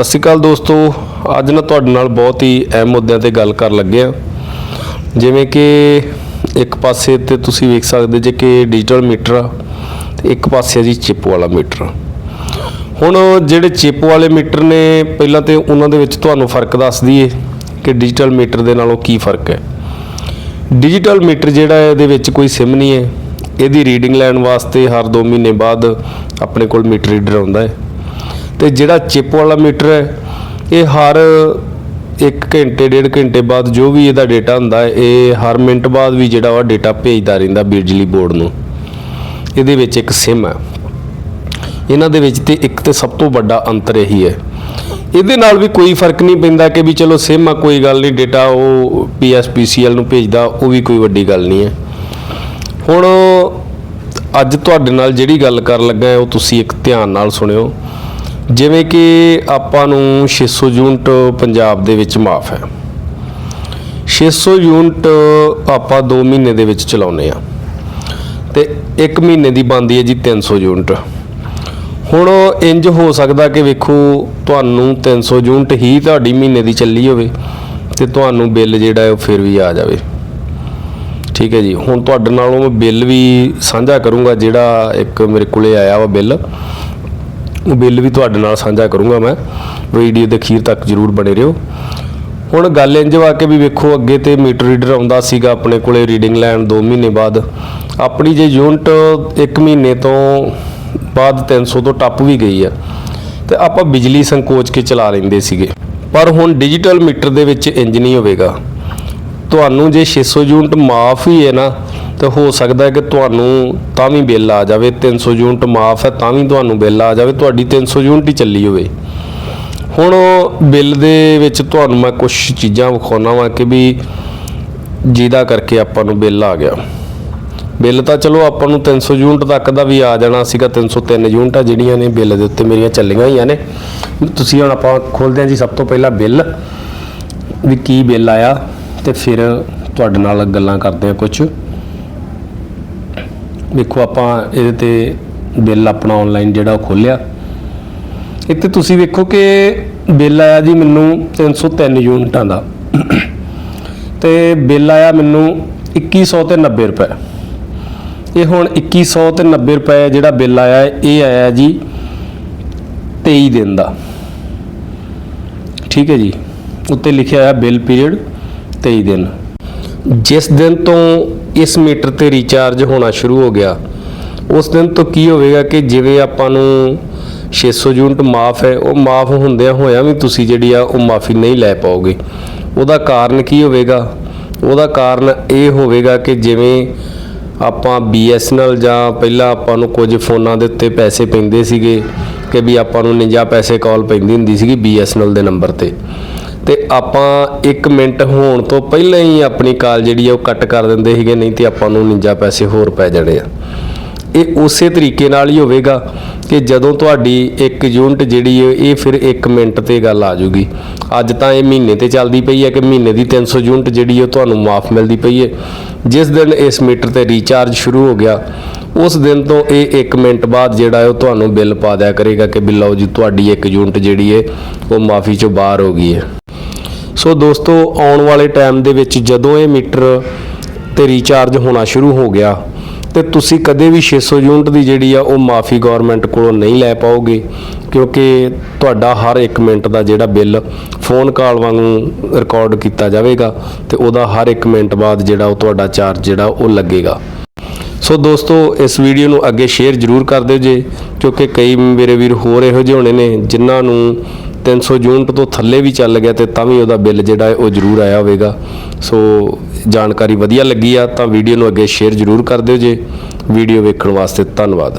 ਸਤਿ ਸ਼੍ਰੀ ਅਕਾਲ ਦੋਸਤੋ। ਅੱਜ ਨਾ ਤੁਹਾਡੇ ਨਾਲ ਬਹੁਤ ਹੀ ਅਹਿਮ ਮੁੱਦਿਆਂ ਤੇ ਗੱਲ ਕਰਨ ਲੱਗੇ ਆ ਜਿਵੇਂ ਕਿ ਇੱਕ ਪਾਸੇ ਤੇ ਤੁਸੀਂ ਵੇਖ ਸਕਦੇ ਜੇ ਕਿ ਡਿਜੀਟਲ ਮੀਟਰ ਆ, ਤੇ ਇੱਕ ਪਾਸੇ ਆ ਜੀ ਚਿਪ ਵਾਲਾ ਮੀਟਰ ਹੁਣ ਜਿਹੜੇ ਚਿਪ ਵਾਲੇ ਮੀਟਰ ਨੇ, ਪਹਿਲਾਂ ਤੇ ਉਹਨਾਂ ਦੇ ਵਿੱਚ ਤੁਹਾਨੂੰ ਫ਼ਰਕ ਦੱਸ ਦਈਏ ਕਿ ਡਿਜੀਟਲ ਮੀਟਰ ਦੇ ਨਾਲੋਂ ਕੀ ਫ਼ਰਕ ਹੈ। ਡਿਜੀਟਲ ਮੀਟਰ ਜਿਹੜਾ ਇਹਦੇ ਵਿੱਚ ਕੋਈ ਸਿਮ ਨਹੀਂ ਹੈ। ਇਹਦੀ ਰੀਡਿੰਗ ਲੈਣ ਵਾਸਤੇ ਹਰ 2 ਮਹੀਨੇ ਬਾਅਦ ਆਪਣੇ ਕੋਲ ਮੀਟਰ ਰੀਡਰ ਆਉਂਦਾ ਹੈ। ਤੇ ਜਿਹੜਾ ਚਿਪ ਵਾਲਾ ਮੀਟਰ ਹੈ, ਇਹ ਹਰ 1 ਘੰਟੇ, ਡੇਢ ਘੰਟੇ ਬਾਅਦ ਜੋ ਵੀ ਇਹਦਾ ਡਾਟਾ ਹੁੰਦਾ ਇਹ ਹਰ ਮਿੰਟ ਬਾਅਦ ਵੀ ਜਿਹੜਾ ਵਾ ਡਾਟਾ ਭੇਜਦਾ ਰਹਿੰਦਾ ਬਿਜਲੀ ਬੋਰਡ ਨੂੰ। ਇਹਦੇ ਵਿੱਚ ਇੱਕ ਸਿਮ ਹੈ। ਇਹਨਾਂ ਦੇ ਵਿੱਚ ਤੇ ਇੱਕ ਤੇ ਸਭ ਤੋਂ ਵੱਡਾ ਅੰਤਰ ਇਹੀ ਹੈ। ਇਹਦੇ ਨਾਲ ਵੀ ਕੋਈ ਫ਼ਰਕ ਨਹੀਂ ਪੈਂਦਾ ਕਿ ਵੀ ਚਲੋ ਸਿਮ ਆ, ਕੋਈ ਗੱਲ ਨਹੀਂ ਡਾਟਾ ਉਹ ਪੀਐਸਪੀਸੀਐਲ ਨੂੰ ਭੇਜਦਾ, ਉਹ ਵੀ ਕੋਈ ਵੱਡੀ ਗੱਲ ਨਹੀਂ ਹੈ। ਹੁਣ ਅੱਜ ਤੁਹਾਡੇ ਨਾਲ ਜਿਹੜੀ ਗੱਲ ਕਰਨ ਲੱਗਾ ਉਹ ਤੁਸੀਂ ਇੱਕ ਧਿਆਨ ਨਾਲ ਸੁਣਿਓ। ਜਿਵੇਂ ਕਿ ਆਪਾਂ ਨੂੰ 600 ਯੂਨਿਟ ਪੰਜਾਬ ਦੇ ਵਿੱਚ ਮਾਫ ਹੈ। 600 ਯੂਨਿਟ ਆਪਾਂ 2 ਮਹੀਨੇ ਦੇ ਵਿੱਚ ਚਲਾਉਨੇ ਆ ਤੇ 1 ਮਹੀਨੇ ਦੀ ਬਣਦੀ ਹੈ ਜੀ 300 ਯੂਨਿਟ। ਹੁਣ ਇੰਜ ਹੋ ਸਕਦਾ ਕਿ ਵੇਖੋ ਤੁਹਾਨੂੰ 300 ਯੂਨਿਟ ਹੀ ਤੁਹਾਡੀ ਮਹੀਨੇ ਦੀ ਚੱਲੀ ਹੋਵੇ ਤੇ ਤੁਹਾਨੂੰ ਬਿੱਲ ਜਿਹੜਾ ਹੈ ਉਹ ਫਿਰ ਵੀ ਆ ਜਾਵੇ। ਠੀਕ ਹੈ ਜੀ, ਹੁਣ ਤੁਹਾਡੇ ਨਾਲੋਂ ਮੈਂ ਬਿੱਲ ਵੀ ਸਾਂਝਾ ਕਰੂੰਗਾ ਜਿਹੜਾ ਇੱਕ ਮੇਰੇ ਕੋਲੇ ਆਇਆ ਵਾ ਬਿੱਲ। ਬਿੱਲ ਵੀ ਤੁਹਾਡੇ ਨਾਲ ਸਾਂਝਾ ਕਰੂੰਗਾ ਮੈਂ। ਵੀਡੀਓ ਦੇ ਅਖੀਰ ਤੱਕ ਜਰੂਰ ਬਣੇ ਰਹੋ। ਹੁਣ ਗੱਲ ਇੰਜ ਵਾ ਕੇ ਵੀ ਵੇਖੋ, ਅੱਗੇ ਤੇ ਮੀਟਰ ਰੀਡਰ ਆਉਂਦਾ ਸੀਗਾ ਆਪਣੇ ਕੋਲੇ ਰੀਡਿੰਗ ਲੈਣ 2 ਮਹੀਨੇ ਬਾਅਦ। ਆਪਣੀ ਜੇ ਯੂਨਿਟ 1 ਮਹੀਨੇ ਤੋਂ ਬਾਅਦ 300 ਤੋਂ ਟੱਪ ਵੀ ਗਈ ਆ। ਤੇ ਆਪਾਂ ਬਿਜਲੀ ਸੰਕੋਚ ਕੇ ਚਲਾ ਲੈਂਦੇ ਸੀਗੇ। ਪਰ ਹੁਣ ਡਿਜੀਟਲ ਮੀਟਰ ਦੇ ਵਿੱਚ ਇੰਜ ਨਹੀਂ ਹੋਵੇਗਾ। ਤੁਹਾਨੂੰ ਜੇ 600 ਯੂਨਿਟ ਮਾਫ ਹੀ ਹੈ ਨਾ ਤਾਂ ਹੋ ਸਕਦਾ ਹੈ ਕਿ ਤੁਹਾਨੂੰ ਤਾਂ ਵੀ ਬਿੱਲ ਆ ਜਾਵੇ 300 ਯੂਨਿਟ ਮਾਫ ਹੈ, ਤਾਂ ਵੀ ਤੁਹਾਨੂੰ ਬਿੱਲ ਆ ਜਾਵੇ, ਤੁਹਾਡੀ 300 ਯੂਨਿਟ ਹੀ ਚੱਲੀ ਹੋਵੇ। ਹੁਣ ਬਿੱਲ ਦੇ ਵਿੱਚ ਤੁਹਾਨੂੰ ਮੈਂ ਕੁਝ ਚੀਜ਼ਾਂ ਵਿਖਾਉਣਾ ਵਾਂ ਕਿ ਵੀ ਜਿਹਦਾ ਕਰਕੇ ਆਪਾਂ ਨੂੰ ਬਿੱਲ ਆ ਗਿਆ। ਬਿੱਲ ਤਾਂ ਚਲੋ ਆਪਾਂ ਨੂੰ 300 ਯੂਨਿਟ ਤੱਕ ਦਾ ਵੀ ਆ ਜਾਣਾ ਸੀਗਾ 303 ਯੂਨਿਟਾਂ ਜਿਹੜੀਆਂ ਨੇ ਬਿੱਲ ਦੇ ਉੱਤੇ ਮੇਰੀਆਂ ਚੱਲੀਆਂ ਹੋਈਆਂ ਨੇ। ਤੁਸੀਂ ਹੁਣ ਆਪਾਂ ਖੋਲਦੇ ਹਾਂ ਜੀ ਸਭ ਤੋਂ ਪਹਿਲਾਂ ਬਿੱਲ, ਵੀ ਕੀ ਬਿੱਲ ਆਇਆ ਤੇ ਫਿਰ ਤੁਹਾਡੇ ਨਾਲ ਗੱਲਾਂ ਕਰਦੇ ਹਾਂ ਕੁਝ ਵੇਖੋ ਆਪਾਂ ਇਹਦੇ ਤੇ ਬਿੱਲ ਆਪਣਾ ਆਨਲਾਈਨ ਜਿਹੜਾ ਉਹ ਖੋਲਿਆ ਇੱਥੇ ਤੁਸੀਂ ਵੇਖੋ ਕਿ ਬਿੱਲ ਆਇਆ ਜੀ ਮੈਨੂੰ 303 ਯੂਨਿਟਾਂ ਦਾ। ਤੇ ਬਿੱਲ ਆਇਆ ਮੈਨੂੰ 2100 ਤੇ 90 ਰੁਪਏ। ਇਹ ਹੁਣ 2100 ਤੇ 90 ਰੁਪਏ ਜਿਹੜਾ ਬਿੱਲ ਆਇਆ, ਇਹ ਆਇਆ ਜੀ 23 ਦਿਨ ਦਾ। ਠੀਕ ਹੈ ਜੀ, ਉੱਤੇ ਲਿਖਿਆ ਹੋਇਆ ਬਿੱਲ ਪੀਰੀਅਡ 23 ਦਿਨ। ਜਿਸ ਦਿਨ ਤੋਂ ਇਸ ਮੀਟਰ ਤੇ ਰੀਚਾਰਜ ਹੋਣਾ ਸ਼ੁਰੂ ਹੋ ਗਿਆ। ਉਸ ਦਿਨ ਤੋਂ ਕੀ ਹੋਵੇਗਾ ਕਿ ਜਿਵੇਂ ਆਪਾਂ ਨੂੰ 600 ਯੂਨਿਟ ਮਾਫ ਹੈ, ਉਹ ਮਾਫ ਹੁੰਦਿਆਂ ਹੋਇਆਂ ਵੀ ਤੁਸੀਂ ਜਿਹੜੀ ਆ ਉਹ ਮਾਫੀ ਨਹੀਂ ਲੈ ਪਾਓਗੇ। ਉਹਦਾ ਕਾਰਨ ਕੀ ਹੋਵੇਗਾ? ਉਹਦਾ ਕਾਰਨ ਇਹ ਹੋਵੇਗਾ ਕਿ ਜਿਵੇਂ ਆਪਾਂ BSNL ਜਾਂ ਪਹਿਲਾਂ ਆਪਾਂ ਨੂੰ ਕੁਝ ਫੋਨਾਂ ਦੇ ਉੱਤੇ ਪੈਸੇ ਪੈਂਦੇ ਸੀਗੇ ਕਿ ਵੀ ਆਪਾਂ ਨੂੰ 49 ਪੈਸੇ ਕਾਲ ਪੈਂਦੀ ਹੁੰਦੀ ਸੀਗੀ BSNL ਦੇ ਨੰਬਰ ਤੇ। ਤੇ ਆਪਾਂ 1 ਮਿੰਟ ਹੋਣ ਤੋਂ ਪਹਿਲਾਂ ਹੀ ਆਪਣੀ ਕਾਲ ਜਿਹੜੀ ਆ ਉਹ ਕੱਟ ਕਰ ਦਿੰਦੇ ਸੀਗੇ, ਨਹੀਂ ਤੇ ਆਪਾਂ ਨੂੰ 49 ਪੈਸੇ ਹੋਰ ਪੈ ਜਾਣੇ ਆ। ਇਹ ਉਸੇ ਤਰੀਕੇ ਨਾਲ ਹੀ ਹੋਵੇਗਾ ਕਿ ਜਦੋਂ ਤੁਹਾਡੀ ਇੱਕ ਯੂਨਿਟ ਜਿਹੜੀ ਹੈ ਇਹ ਫਿਰ 1 ਮਿੰਟ ਤੇ ਗੱਲ ਆ ਜੂਗੀ। ਅੱਜ ਤਾਂ ਇਹ ਮਹੀਨੇ ਤੇ ਚੱਲਦੀ ਪਈ ਹੈ ਕਿ ਮਹੀਨੇ ਦੀ 300 ਯੂਨਿਟ ਜਿਹੜੀ ਹੈ ਉਹ ਤੁਹਾਨੂੰ ਮਾਫ ਮਿਲਦੀ ਪਈ ਹੈ ਜਿਸ ਦਿਨ ਇਸ ਮੀਟਰ ਤੇ ਰੀਚਾਰਜ ਸ਼ੁਰੂ ਹੋ ਗਿਆ, ਉਸ ਦਿਨ ਤੋਂ ਇਹ 1 ਮਿੰਟ ਬਾਅਦ ਜਿਹੜਾ ਉਹ ਤੁਹਾਨੂੰ ਬਿੱਲ ਪਾ ਦਿਆ ਕਰੇਗਾ ਕਿ ਬਿੱਲ ਲਓ ਜੀ, ਤੁਹਾਡੀ ਇੱਕ ਯੂਨਿਟ ਜਿਹੜੀ ਹੈ ਉਹ ਮਾਫੀ ਚੋਂ ਬਾਹਰ ਹੋ ਗਈ ਹੈ ਸੋ ਦੋਸਤੋ, ਆਉਣ ਵਾਲੇ ਟਾਈਮ ਦੇ ਵਿੱਚ ਜਦੋਂ ਇਹ ਮੀਟਰ ਤੇ ਰੀਚਾਰਜ ਹੋਣਾ ਸ਼ੁਰੂ ਹੋ ਗਿਆ, ਤੇ ਤੁਸੀਂ ਕਦੇ ਵੀ 600 ਯੂਨਿਟ ਦੀ ਜਿਹੜੀ ਆ ਉਹ ਮਾਫੀ ਗਵਰਨਮੈਂਟ ਕੋਲੋਂ ਨਹੀਂ ਲੈ ਪਾਓਗੇ, ਕਿਉਂਕਿ ਤੁਹਾਡਾ ਹਰ 1 ਮਿੰਟ ਦਾ ਜਿਹੜਾ ਬਿੱਲ ਫੋਨ ਕਾਲ ਵਾਂਗੂ ਰਿਕਾਰਡ ਕੀਤਾ ਜਾਵੇਗਾ ਤੇ ਉਹਦਾ ਹਰ 1 ਮਿੰਟ ਬਾਅਦ ਜਿਹੜਾ ਉਹ ਤੁਹਾਡਾ ਚਾਰਜ ਜਿਹੜਾ ਉਹ ਲੱਗੇਗਾ। ਸੋ ਦੋਸਤੋ, ਇਸ ਵੀਡੀਓ ਨੂੰ ਅੱਗੇ ਸ਼ੇਅਰ ਜਰੂਰ ਕਰ ਦਿਓ ਜੇ, ਕਿਉਂਕਿ ਕਈ ਮੇਰੇ ਵੀਰ ਹੋਰ ਇਹੋ ਜਿਹੇ ਹੋਣੇ ਨੇ, ਜਿਨ੍ਹਾਂ ਨੂੰ 300 ਯੂਨਿਟ ਤੋਂ ਥੱਲੇ ਵੀ ਚੱਲ ਗਿਆ ਤੇ ਤਾਂ ਵੀ ਉਹਦਾ ਬਿੱਲ ਜਿਹੜਾ ਹੈ ਉਹ ਜਰੂਰ ਆਇਆ ਹੋਵੇਗਾ। ਸੋ ਜਾਣਕਾਰੀ ਵਧੀਆ ਲੱਗੀ ਆ ਤਾਂ ਵੀਡੀਓ ਨੂੰ ਅੱਗੇ ਸ਼ੇਅਰ ਜਰੂਰ ਕਰ ਦਿਓ ਜੇ ਵੀਡੀਓ ਵੇਖਣ ਵਾਸਤੇ ਧੰਨਵਾਦ।